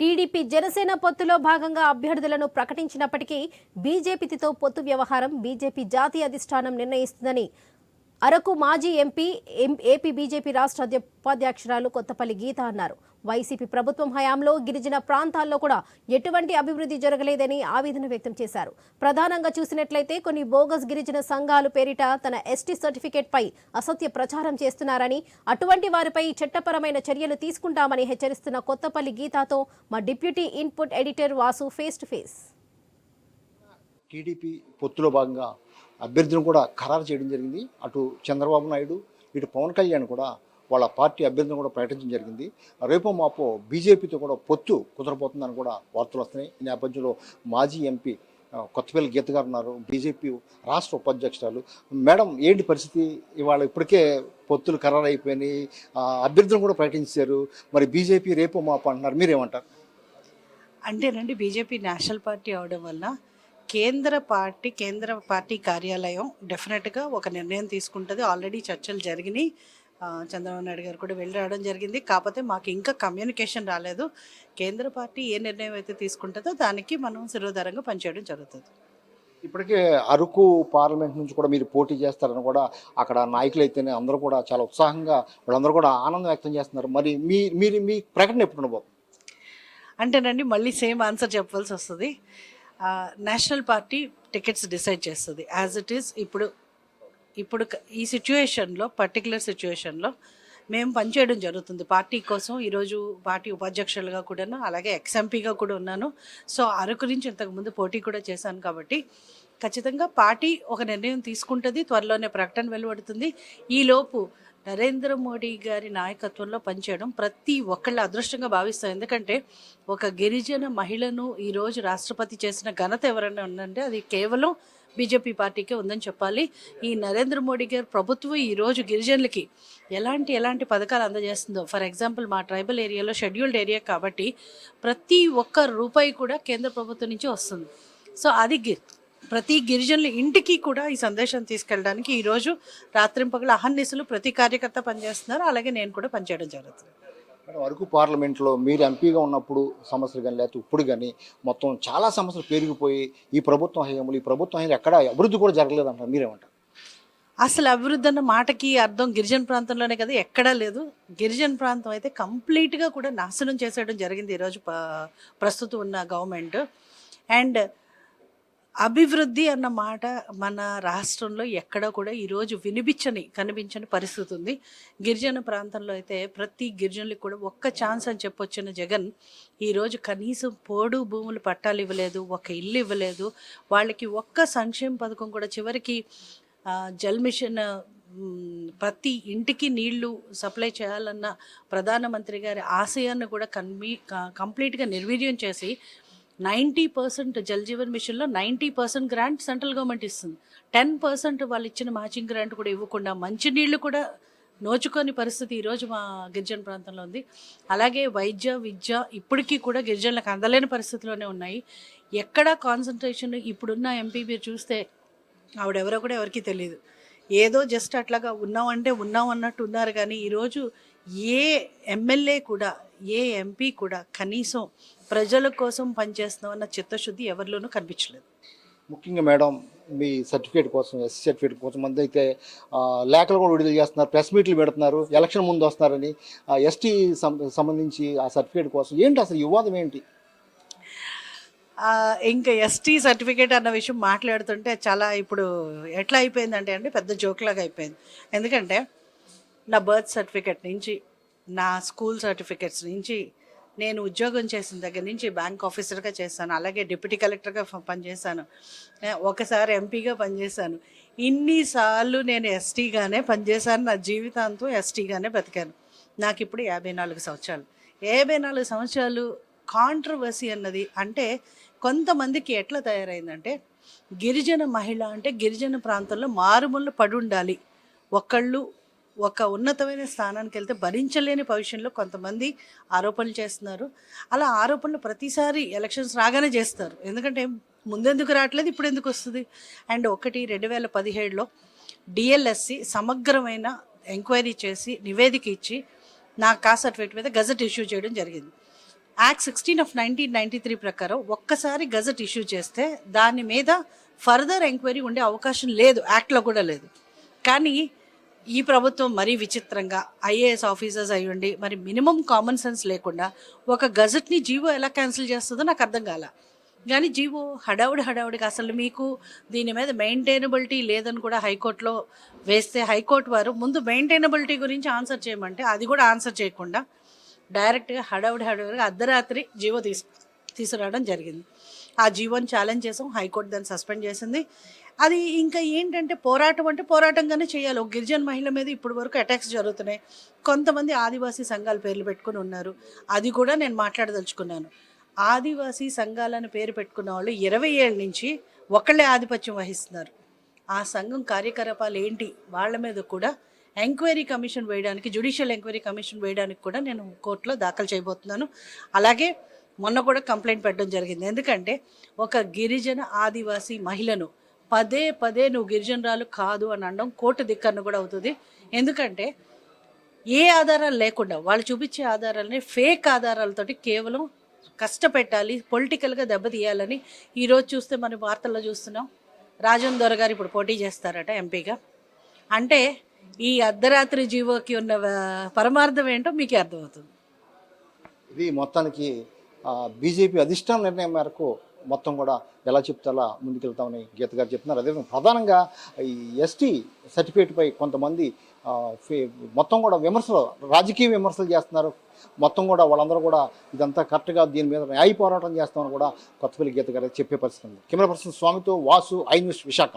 TDP Janasena పొత్తులో భాగంగా అభ్యర్థులను ప్రకటించినప్పటికీ బీజేపీతో పొత్తు వ్యవహారం బీజేపీ జాతీయ అధిష్టానం నిర్ణయిస్తుందని అరకు మాజీ ఎంపీ ఎం- ఏపీ బీజేపీ రాష్ట్ర ఉపాధ్యక్షురాలు కొత్తపల్లి గీత అన్నారు. వైసీపీ ప్రభుత్వం హయాంలో గిరిజన ప్రాంతాల్లో కూడా ఎటువంటి అభివృద్ధి జరగలేదని ఆవేదన వ్యక్తం చేశారు. ప్రధానంగా చూసినట్లయితే కొన్ని బోగస్ గిరిజన సంఘాలు పేరిట తన ఎస్టీ సర్టిఫికేట్ పై అసత్య ప్రచారం చేస్తున్నారని అటువంటి వారిపై చట్టపరమైన చర్యలు తీసుకుంటామని హెచ్చరిస్తున్న కొత్తపల్లి గీతాతో మా deputy input editor Vasu face to face. TDP పొత్తులో భాగంగా అభ్యర్థిని కూడా ఖరారు చేయడం జరిగింది. అటు చంద్రబాబు నాయుడు ఇటు పవన్ కళ్యాణ్ కూడా వాళ్ళ పార్టీ అభ్యర్థిని కూడా ప్రకటించడం జరిగింది. రేపో మాపో బీజేపీతో కూడా పొత్తు కుదరబోతుందని కూడా వార్తలు వస్తున్నాయి. ఈ నేపథ్యంలో మాజీ ఎంపీ కొత్తపల్లి గీత గారు ఉన్నారు. బీజేపీ రాష్ట్ర ఉపాధ్యక్షురాలు. మేడం ఏంటి పరిస్థితి? ఇవాళ ఇప్పటికే పొత్తులు ఖరారు అయిపోయినాయి ఆ, అభ్యర్థులను కూడా ప్రకటించారు. మరి బీజేపీ రేపో మాపో అంటున్నారు. మీరేమంటారు? అంటేనండి బీజేపీ నేషనల్ పార్టీ అవడం వల్ల కేంద్ర పార్టీ కేంద్ర పార్టీ కార్యాలయం డెఫినెట్గా ఒక నిర్ణయం తీసుకుంటుంది. ఆల్రెడీ చర్చలు జరిగినాయి. చంద్రబాబు నాయుడు గారు కూడా వెళ్ళి రావడం జరిగింది. కాకపోతే మాకు ఇంకా కమ్యూనికేషన్ రాలేదు. కేంద్ర పార్టీ ఏ నిర్ణయం అయితే తీసుకుంటుందో దానికి మనం శిరోధారంగా పనిచేయడం జరుగుతుంది. ఇప్పటికే అరకు పార్లమెంట్ నుంచి కూడా మీరు పోటీ చేస్తారని కూడా అక్కడ నాయకులు అయితేనే అందరూ కూడా చాలా ఉత్సాహంగా వాళ్ళందరూ కూడా ఆనందం వ్యక్తం చేస్తున్నారు. మరి మీ మీరు మీ ప్రకటన ఎప్పుడు ఉండబోతుంది అంటేనండి మళ్ళీ సేమ్ ఆన్సర్ చెప్పవలసి వస్తుంది. నేషనల్ పార్టీ టికెట్స్ డిసైడ్ చేస్తుంది. యాజ్ ఇట్ ఈస్ ఇప్పుడు ఇప్పుడు ఈ సిచ్యుయేషన్లో పర్టికులర్ సిచ్యుయేషన్లో మేము పనిచేయడం జరుగుతుంది. పార్టీ కోసం ఈరోజు పార్టీ ఉపాధ్యక్షులుగా కూడాను అలాగే ఎక్స్ఎంపీగా కూడా ఉన్నాను. సో అరకు నుంచి ఇంతకుముందు పోటీ కూడా చేశాను కాబట్టి ఖచ్చితంగా పార్టీ ఒక నిర్ణయం తీసుకుంటుంది త్వరలోనే ప్రకటన వెలువడుతుంది. ఈలోపు నరేంద్ర మోడీ గారి నాయకత్వంలో పనిచేయడం ప్రతి ఒక్కళ్ళ అదృష్టంగా భావిస్తాం. ఎందుకంటే ఒక గిరిజన మహిళను ఈరోజు రాష్ట్రపతి చేసిన ఘనత ఎవరైనా ఉందంటే అది కేవలం బీజేపీ పార్టీకే ఉందని చెప్పాలి. ఈ నరేంద్ర మోడీ గారు ప్రభుత్వం ఈరోజు గిరిజనులకి ఎలాంటి ఎలాంటి పథకాలు అందజేస్తుందో ఫర్ ఎగ్జాంపుల్ మా ట్రైబల్ ఏరియాలో షెడ్యూల్డ్ ఏరియా కాబట్టి ప్రతి ఒక్క రూపాయి కూడా కేంద్ర ప్రభుత్వం నుంచి వస్తుంది. సో అది గిర్ ప్రతి గిరిజనుల ఇంటికి కూడా ఈ సందేశం తీసుకెళ్ళడానికి ఈరోజు రాత్రింపగల అహర్నిశలు ప్రతి కార్యకర్త పనిచేస్తున్నారు. అలాగే నేను కూడా పనిచేయడం జరుగుతుంది. అరకు పార్లమెంట్లో మీరు ఎంపీగా ఉన్నప్పుడు సమస్యలు కానీ లేకపోతే ఇప్పుడు కానీ మొత్తం చాలా సమస్యలు పెరిగిపోయి ఈ ప్రభుత్వం హయాంలో ఈ ప్రభుత్వం హయాంలో ఎక్కడ అభివృద్ధి కూడా జరగలేదంటారు. మీరేమంటారు? అసలు అభివృద్ధి అన్న మాటకి అర్థం గిరిజన ప్రాంతంలోనే కదా ఎక్కడా లేదు. గిరిజన ప్రాంతం అయితే కంప్లీట్గా కూడా నాశనం చేసేయడం జరిగింది ఈరోజు ప్రస్తుతం ఉన్న గవర్నమెంట్. అండ్ అభివృద్ధి అన్న మాట మన రాష్ట్రంలో ఎక్కడ కూడా ఈరోజు వినిపించని కనిపించని పరిస్థితి ఉంది. గిరిజన ప్రాంతంలో అయితే ప్రతి గిరిజనులకు కూడా ఒక్క ఛాన్స్ అని చెప్పొచ్చిన జగన్ ఈరోజు కనీసం పోడు భూములు పట్టాలు ఇవ్వలేదు ఒక ఇల్లు ఇవ్వలేదు. వాళ్ళకి ఒక్క సంక్షేమ పథకం కూడా చివరికి జల్ మిషన్ ప్రతి ఇంటికి నీళ్ళు సప్లై చేయాలన్న ప్రధానమంత్రి గారి ఆశయాన్ని కూడా కన్వీ కంప్లీట్గా నిర్వీర్యం చేసి నైంటీ పర్సెంట్ జల్ జీవన్ మిషన్లో ninety percent grant central government ఇస్తుంది. టెన్ పర్సెంట్ వాళ్ళు ఇచ్చిన మ్యాచింగ్ గ్రాంట్ కూడా ఇవ్వకుండా మంచినీళ్ళు కూడా నోచుకోని పరిస్థితి ఈరోజు మా గిరిజన ప్రాంతంలో ఉంది. అలాగే వైద్య విద్య ఇప్పటికీ కూడా గిరిజనులకు అందలేని పరిస్థితిలోనే ఉన్నాయి. ఎక్కడ కాన్సన్ట్రేషన్ ఇప్పుడున్న ఎంపీ మీరు చూస్తే ఆవిడెవరో కూడా ఎవరికీ తెలియదు ఏదో జస్ట్ అట్లాగా ఉన్నామంటే ఉన్నాం అన్నట్టు ఉన్నారు కానీ ఈరోజు ఏ ఎమ్మెల్యే కూడా ఏ ఎంపీ కూడా కనీసం ప్రజల కోసం పనిచేస్తున్నామన్న చిత్తశుద్ధి ఎవరిలోనూ కనిపించలేదు. ముఖ్యంగా మేడం మీ సర్టిఫికేట్ కోసం ఎస్సీ సర్టిఫికేట్ కోసం మంది అయితే లేఖలు కూడా విడుదల చేస్తున్నారు ప్రెస్ మీట్లు పెడుతున్నారు ఎలక్షన్ ముందు వస్తున్నారని ఎస్టీ సంబంధించి ఆ సర్టిఫికేట్ కోసం ఏంటి అసలు వివాదం ఏంటి? ఇంకా ఎస్టీ సర్టిఫికేట్ అన్న విషయం మాట్లాడుతుంటే చాలా ఇప్పుడు ఎట్లా అయిపోయిందంటే అండి పెద్ద జోక్లాగా అయిపోయింది. ఎందుకంటే నా బర్త్ సర్టిఫికేట్ నుంచి నా స్కూల్ సర్టిఫికేట్స్ నుంచి నేను ఉద్యోగం చేసిన దగ్గర నుంచి బ్యాంక్ ఆఫీసర్గా చేశాను అలాగే డిప్యూటీ కలెక్టర్గా పనిచేశాను. ఒకసారి ఎంపీగా పనిచేశాను. ఇన్నిసార్లు నేను ఎస్టీగానే పనిచేశాను నా జీవితాంతం ఎస్టీగానే బతికాను. నాకు ఇప్పుడు యాభై నాలుగు సంవత్సరాలు. యాభై నాలుగు సంవత్సరాలు కాంట్రవర్సీ అన్నది అంటే కొంతమందికి ఎట్లా తయారైందంటే గిరిజన మహిళ అంటే గిరిజన ప్రాంతంలో మారుమూల పడి ఉండాలి. ఒకళ్ళు ఒక ఉన్నతమైన స్థానానికి వెళ్తే భరించలేని భవిష్యంలో కొంతమంది ఆరోపణలు చేస్తున్నారు. అలా ఆరోపణలు ప్రతిసారి ఎలక్షన్స్ రాగానే చేస్తారు. ఎందుకంటే ముందెందుకు రావట్లేదు ఇప్పుడు ఎందుకు వస్తుంది? అండ్ ఒకటి రెండు వేల పదిహేడులో డిఎల్ఎస్సి సమగ్రమైన ఎంక్వైరీ చేసి నివేదిక ఇచ్చి నా కా సర్టిఫికేట్ మీద గజెట్ ఇష్యూ చేయడం జరిగింది. Act sixteen of nineteen ninety three ప్రకారం ఒక్కసారి గజెట్ ఇష్యూ చేస్తే దాని మీద ఫర్దర్ ఎంక్వైరీ ఉండే అవకాశం లేదు. యాక్ట్లో కూడా లేదు. కానీ ఈ ప్రభుత్వం మరీ విచిత్రంగా ఐఏఎస్ ఆఫీసర్స్ అయ్యండి మరి మినిమం కామన్ సెన్స్ లేకుండా ఒక గజెట్ని జీవో ఎలా క్యాన్సిల్ చేస్తుందో నాకు అర్థం కాల. కానీ జీవో హడావుడి హడావుడికి అసలు మీకు దీని మీద మెయింటైనబిలిటీ లేదని కూడా హైకోర్టులో వేస్తే హైకోర్టు వారు ముందు మెయింటైనబిలిటీ గురించి ఆన్సర్ చేయమంటే అది కూడా ఆన్సర్ చేయకుండా డైరెక్ట్గా హడావుడి హడావుడిగా అర్ధరాత్రి జీవో తీసు తీసుకురావడం జరిగింది. ఆ జీవోని ఛాలెంజ్ చేసాం. హైకోర్టు దాన్ని సస్పెండ్ చేసింది. అది ఇంకా ఏంటంటే పోరాటం అంటే పోరాటంగానే చేయాలి. ఒక గిరిజన మహిళ మీద ఇప్పటి వరకు అటాక్స్ జరుగుతున్నాయి. కొంతమంది ఆదివాసీ సంఘాల పేర్లు పెట్టుకుని ఉన్నారు. అది కూడా నేను మాట్లాడదలుచుకున్నాను. ఆదివాసీ సంఘాలను పేరు పెట్టుకున్న వాళ్ళు ఇరవై ఏళ్ళ నుంచి ఒకళ్ళే ఆధిపత్యం వహిస్తున్నారు. ఆ సంఘం కార్యకలాపాలు ఏంటి? వాళ్ళ మీద కూడా ఎంక్వైరీ కమిషన్ వేయడానికి జ్యుడిషియల్ ఎంక్వైరీ కమిషన్ వేయడానికి కూడా నేను కోర్టులో దాఖలు చేయబోతున్నాను. అలాగే మొన్న కూడా కంప్లైంట్ పెట్టడం జరిగింది. ఎందుకంటే ఒక గిరిజన ఆదివాసీ మహిళను పదే పదే నువ్వు గిరిజనరాలు కాదు అని అనడం కోర్టు ధిక్కరణ కూడా అవుతుంది. ఎందుకంటే ఏ ఆధారాలు లేకుండా వాళ్ళు చూపించే ఆధారాలని ఫేక్ ఆధారాలతోటి కేవలం కష్టపెట్టాలి పొలిటికల్గా దెబ్బతీయాలని ఈరోజు చూస్తే మనం వార్తల్లో చూస్తున్నాం. రాజన్ దొర గారు ఇప్పుడు పోటీ చేస్తారట ఎంపీగా. అంటే ఈ అర్ధరాత్రి జీవోకి ఉన్న పరమార్థం ఏంటో మీకే అర్థమవుతుంది. ఇది మొత్తానికి బీజేపీ అధిష్టాన నిర్ణయం మేరకు మొత్తం కూడా ఎలా చెప్తే అలా ముందుకెళ్తామని గీత గారు చెప్తున్నారు. అదేవిధంగా ప్రధానంగా ఈ ఎస్టీ సర్టిఫికేట్పై కొంతమంది ఫే- మొత్తం కూడా విమర్శలు రాజకీయ విమర్శలు చేస్తున్నారు. మొత్తం కూడా వాళ్ళందరూ కూడా ఇదంతా కరెక్ట్గా దీని మీద న్యాయ పోరాటం చేస్తామని కూడా కొత్తపల్లి గీత గారు చెప్పే పరిస్థితి ఉంది. కెమెరా పర్సన్ స్వామితో వాసు ఐ న్యూస్ విశాఖ.